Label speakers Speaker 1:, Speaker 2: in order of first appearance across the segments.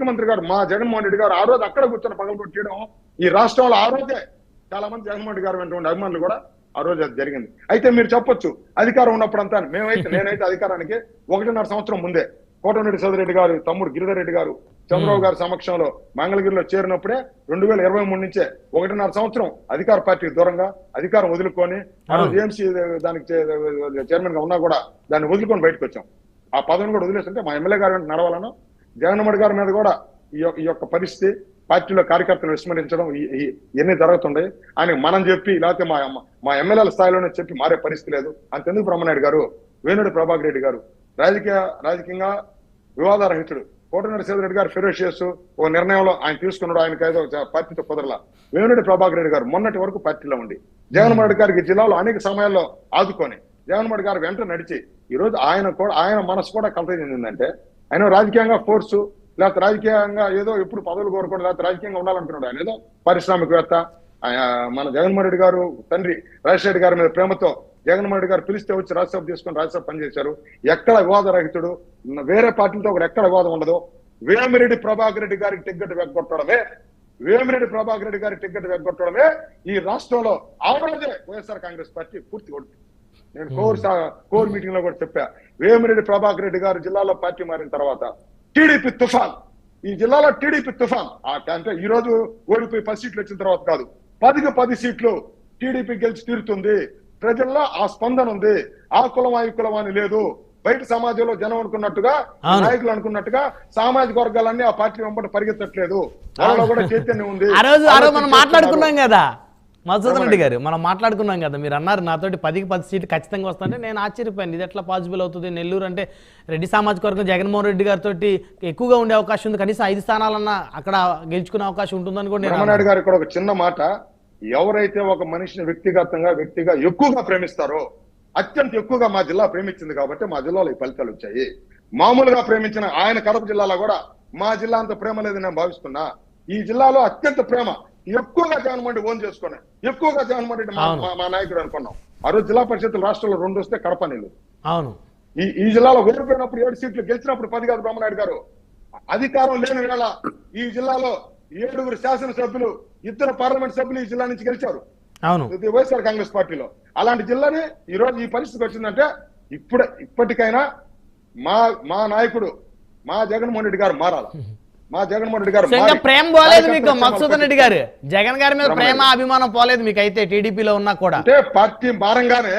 Speaker 1: ముఖ్యమంత్రి గారు మా జగన్మోహన్ రెడ్డి గారు ఆ రోజు అక్కడ కూర్చొని పగలగొట్టడం ఈ రాష్ట్రంలో ఆ రోజే చాలా మంది జగన్మోహన్ రెడ్డి గారు వెంట అభిమానులు కూడా ఆ రోజు అది జరిగింది. అయితే మీరు చెప్పొచ్చు అధికారం ఉన్నప్పుడు అంతా మేమైతే నేనైతే అధికారానికి ఒకటిన్నర సంవత్సరం ముందే కోటమిరెడ్డి సోదరెడ్డి గారు తమ్ముడు గిరిధర్ రెడ్డి గారు చంద్రబాబు గారి సమక్షంలో మంగళగిరిలో చేరినప్పుడే రెండు వేల ఇరవై మూడు నుంచే ఒకటిన్నర సంవత్సరం అధికార పార్టీకి దూరంగా అధికారం వదులుకొని ఆ రోజు ఏఎంసీ దానికి చైర్మన్గా ఉన్నా కూడా దాన్ని వదులుకొని బయటకు వచ్చాం ఆ పదవిని కూడా వదిలేస్తుంటే మా ఎమ్మెల్యే గారు నడవాలను జగన్మోహన్ గారి మీద కూడా ఈ యొక్క- ఈ యొక్క పరిస్థితి పార్టీలో కార్యకర్తలు విస్మరించడం ఇవన్నీ జరుగుతుండే. ఆయన మనం చెప్పి లేకపోతే మా మా ఎమ్మెల్యేల స్థాయిలోనే చెప్పి మారే పరిస్థితి లేదు. అంతెందుకు బ్రహ్మనాయుడు గారు? వేణుడు ప్రభాకర్ రెడ్డి గారు. రాజకీయ రాజకీయంగా వివాదరహితుడు. కోటమి నరసింహ రెడ్డి గారు ఫిరోష చేస్తూ ఓ నిర్ణయంలో ఆయన తీసుకున్నాడు. ఆయనకి ఏదో పార్టీతో కుదరలా. వేణుడి ప్రభాకర్ రెడ్డి గారు మొన్నటి వరకు పార్టీలో ఉండి జగన్మోహన్ రెడ్డి గారికి జిల్లాలో అనేక సమయాల్లో ఆదుకొని జగన్మోహన్ గారు వెంట నడిచి ఈ రోజు ఆయన కూడా ఆయన మనసు కూడా కలత చెందిందంటే ఆయన రాజకీయంగా ఫోర్సు లేకపోతే రాజకీయంగా ఏదో ఎప్పుడు పదవులు కోరుకోవడం లేకపోతే రాజకీయంగా ఉండాలనుకున్నాడు ఆయన. ఏదో పారిశ్రామికవేత్త ఆయన మన జగన్మోహన్ రెడ్డి గారు తండ్రి రాజశేఖర్ గారి మీద ప్రేమతో జగన్మోహన్ రెడ్డి గారు పిలిస్తే వచ్చి రాజ్యసభ తీసుకొని రాజ్యసభ పనిచేశారు ఎక్కడ వివాద రహితుడు వేరే పార్టీలతో ఒకరు ఎక్కడ వివాదం ఉండదు. వేమిరెడ్డి ప్రభాకర్ రెడ్డి గారికి టికెట్ వెగ్గొట్టడమే. వేమిరెడ్డి ప్రభాకర్ రెడ్డి గారి టికెట్ వెగ్గొట్టడమే ఈ రాష్ట్రంలో ఆవరదే వైఎస్ఆర్ కాంగ్రెస్ పార్టీ పూర్తి కొడుతుంది నేను కోర్ కోర్ మీటింగ్లో కూడా చెప్పా. వేమిరెడ్డి ప్రభాకర్ రెడ్డి గారు జిల్లాలో పార్టీ మారిన తర్వాత టీడీపీ తుఫాన్. ఈ జిల్లాలో టీడీపీ తుఫాన్. అంటే ఈ రోజు ఓడిపోయి పది సీట్లు వచ్చిన తర్వాత కాదు. పదికి పది సీట్లు టీడీపీ గెలిచి తీరుతుంది. ప్రజల్లో ఆ స్పందన ఉంది. ఆ కులం ఈ కులం అని లేదు. బయట సమాజంలో జనం అనుకున్నట్టుగా. నాయకులు అనుకున్నట్టుగా సామాజిక వర్గాలన్నీ ఆ పార్టీ వెంబడి పరిగెత్తట్లేదు. వాళ్ళలో కూడా చైతన్యం ఉంది.
Speaker 2: ఆ రోజు మనం మాట్లాడుకున్నాం కదా. మధుసూదన్ రెడ్డి. గారు మనం మాట్లాడుకున్నాం కదా మీరు అన్నారు నాతోటి పదికి పది సీట్లు ఖచ్చితంగా వస్తుంటే నేను ఆశ్చర్యపోయాను. ఇది ఎట్లా పాసిబుల్ అవుతుంది? నెల్లూరు అంటే రెడ్డి సామాజిక వర్గం జగన్మోహన్ రెడ్డి గారితో ఎక్కువగా ఉండే అవకాశం ఉంది. కనీసం ఐదు స్థానాలన్నా అక్కడ గెలుచుకునే అవకాశం ఉంటుందని కూడా నేను.
Speaker 1: గారు ఇక్కడ ఒక చిన్న మాట. ఎవరైతే ఒక మనిషిని వ్యక్తిగతంగా వ్యక్తిగా ఎక్కువగా ప్రేమిస్తారో అత్యంత ఎక్కువగా మా జిల్లా ప్రేమించింది కాబట్టి మా జిల్లాలో ఈ ఫలితాలు వచ్చాయి. మామూలుగా ప్రేమించిన ఆయన కడప జిల్లాలో కూడా మా జిల్లా అంత ప్రేమ లేదని నేను భావిస్తున్నా. ఈ జిల్లాలో అత్యంత ప్రేమ ఎక్కువగా జగన్మోహన్ ఓన్ చేసుకుని. ఎక్కువగా జగన్మోహన్ రెడ్డి మా- నాయకుడు అనుకున్నాం. ఆ రోజు జిల్లా పరిషత్తులు రాష్ట్రంలో రెండు వస్తే కడప నీళ్ళు.
Speaker 2: అవును.
Speaker 1: ఈ ఈ జిల్లాలో ఓడిపోయినప్పుడు ఏడు సీట్లు గెలిచినప్పుడు పది కాదు బ్రహ్మనాయుడు గారు. అధికారం లేని వేళ ఈ జిల్లాలో ఏడుగురు శాసనసభ్యులు ఇద్దరు పార్లమెంట్ సభ్యులు ఈ జిల్లా నుంచి గెలిచారు.
Speaker 2: అవును.
Speaker 1: వైఎస్ఆర్ కాంగ్రెస్ పార్టీలో. అలాంటి జిల్లాని ఈ రోజు ఈ పరిస్థితికి వచ్చిందంటే ఇప్పుడు ఇప్పటికైనా మా మా నాయకుడు మా జగన్మోహన్ రెడ్డి గారు మారాల? మా జగన్మోహన్ రెడ్డి గారు
Speaker 2: ఇంకా ప్రేమ పోలేదు మీకు మధుసూదన్ రెడ్డి గారు. జగన్ గారి మీద ప్రేమ అభిమానం పోలేదు మీకు అయితే టీడీపీలో ఉన్నా కూడా.
Speaker 1: అంటే పార్టీ భారంగానే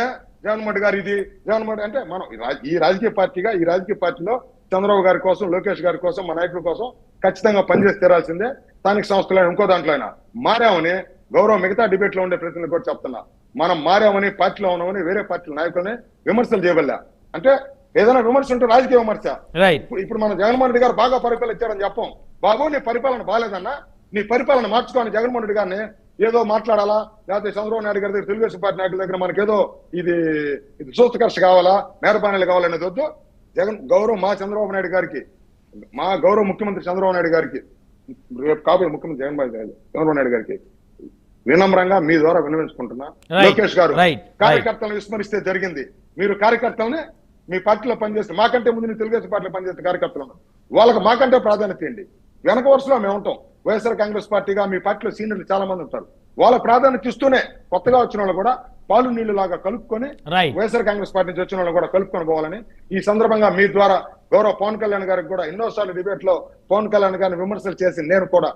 Speaker 1: జగన్మోహన్ రెడ్డి గారు ఇది జగన్మోహన్ రెడ్డి అంటే మనం ఈ రాజ- ఈ రాజకీయ పార్టీగా ఈ రాజకీయ పార్టీలో చంద్రబాబు గారి కోసం లోకేష్ గారి కోసం మా నాయకుల కోసం ఖచ్చితంగా పనిచేసి తీరాల్సిందే. స్థానిక సంస్థలైన ఇంకో దాంట్లో అయినా. మారామని గౌరవ మిగతా డిబేట్లో ఉండే ప్రతినిధులు కూడా చెప్తున్నా. మనం మారామని పార్టీలో ఉన్నామని వేరే పార్టీల నాయకుల్ని విమర్శలు చేయబల్లా అంటే ఏదైనా విమర్శ ఉంటే రాజకీయ విమర్శ. ఇప్పుడు ఇప్పుడు మన జగన్మోహన్ రెడ్డి గారు బాగా పరిపాలన ఇచ్చారని చెప్పం. బాబు నీ పరిపాలన బాగాలేదన్నా నీ పరిపాలన మార్చుకోని జగన్మోహన్ రెడ్డి గారిని ఏదో మాట్లాడాలా? లేకపోతే చంద్రబాబు నాయుడు గారి దగ్గర తెలుగుదేశం పార్టీ నాయకుల దగ్గర మనకేదో ఇది ఇది సూత్రకర్ష కావాలా? నేరపానీలు కావాలనేది వద్దు. జగన్ గౌరవం మా చంద్రబాబు నాయుడు గారికి. మా గౌరవ ముఖ్యమంత్రి చంద్రబాబు నాయుడు గారికి. రేపు కాబోయే ముఖ్యమంత్రి జగన్ చంద్రబాబు నాయుడు గారికి. వినమ్రంగా మీ ద్వారా విన్నవించుకుంటున్నా.
Speaker 2: Right.
Speaker 1: లోకేష్ గారు. కార్యకర్తలను విస్మరిస్తే జరిగింది. మీరు కార్యకర్తలని మీ పార్టీలో పనిచేస్తే మాకంటే ముందు నీ తెలుగుదేశం పార్టీలో పనిచేస్తే కార్యకర్తలు ఉన్నారు. వాళ్ళకి మాకంటే ప్రాధాన్యత ఏంటి వెనక వరుసలో మేము ఉంటాం. వైఎస్ఆర్ కాంగ్రెస్ పార్టీగా మీ పార్టీలో సీనియర్లు చాలా మంది ఉంటారు. వాళ్ళ ప్రాధాన్యత ఇస్తూనే కొత్తగా వచ్చిన వాళ్ళు కూడా పాలు నీళ్ళు లాగా కలుపుకొని వైఎస్ఆర్ కాంగ్రెస్ పార్టీ నుంచి వచ్చిన వాళ్ళు కూడా కలుపుకొని పోవాలని ఈ సందర్భంగా మీ ద్వారా గౌరవ పవన్ కళ్యాణ్ గారికి కూడా ఎన్నోసార్లు డిబేట్లో పవన్ కళ్యాణ్ గారిని విమర్శలు చేసి నేను కూడా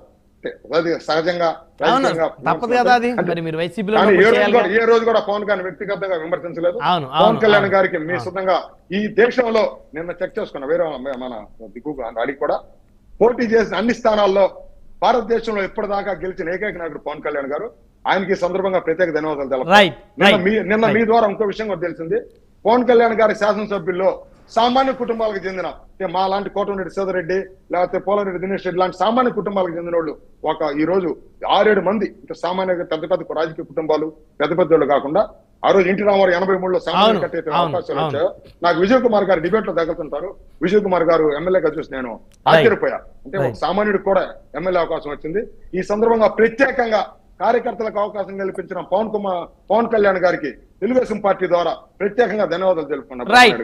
Speaker 1: అది సహజంగా
Speaker 2: అవును
Speaker 1: రాజకీయంగా
Speaker 2: తప్పదు కదా అది
Speaker 1: అంటే-
Speaker 2: మరి మీరు వైసీపీలో
Speaker 1: కానీ ఏ రోజు
Speaker 2: చేయాలి
Speaker 1: కూడా- ఏ రోజు కూడా పవన్ గారిని వ్యక్తిగతంగా విమర్శించలేదు పవన్ కళ్యాణ్. గారికి మీ. సొంతంగా ఈ దేశంలో నిన్న చెక్ చేసుకున్న వేరే మన దిక్కు అడిగి కూడా పోటీ చేసిన అన్ని స్థానాల్లో భారతదేశంలో ఇప్పటిదాకా గెలిచిన ఏకైక నాయకుడు పవన్ కళ్యాణ్ గారు ఆయనకి సందర్భంగా ప్రత్యేక ధన్యవాదాలు తెలపాలి. మీ నిన్న మీ ద్వారా ఇంకో విషయం కూడా తెలిసింది పవన్ కళ్యాణ్ గారి శాసనసభ్యుల్లో సామాన్య కుటుంబాలకు చెందిన మా లాంటి కోటమిరెడ్డి సోదరెడ్డి లేకపోతే పోలరెడ్డి దినేష్ రెడ్డి లాంటి సామాన్య కుటుంబాలకు చెందిన వాళ్ళు ఒక ఈ రోజు ఆరేడు మంది ఇంకా సామాన్య పెద్ద పెద్ద రాజకీయ కుటుంబాలు పెద్ద పెద్ద వాళ్ళు కాకుండా ఆ రోజు ఇంటి రామారావు ఎనభై మూడులో సామాన్య కట్టే అవకాశాలు. వచ్చాయో నాకు విజయ్ కుమార్ గారు డిబేట్లో తగ్గుతుంటారు విజయ్ కుమార్ గారు ఎమ్మెల్యేగా చూసి నేను ఆశ్చర్యపోయా. అంటే ఒక. సామాన్యుడికి కూడా ఎమ్మెల్యే అవకాశం వచ్చింది. ఈ సందర్భంగా ప్రత్యేకంగా కార్యకర్తలకు అవకాశం కల్పించిన పవన్ కుమార్ పవన్ కళ్యాణ్ గారికి తెలుగుదేశం పార్టీ ద్వారా ప్రత్యేకంగా ధన్యవాదాలు
Speaker 2: రైట్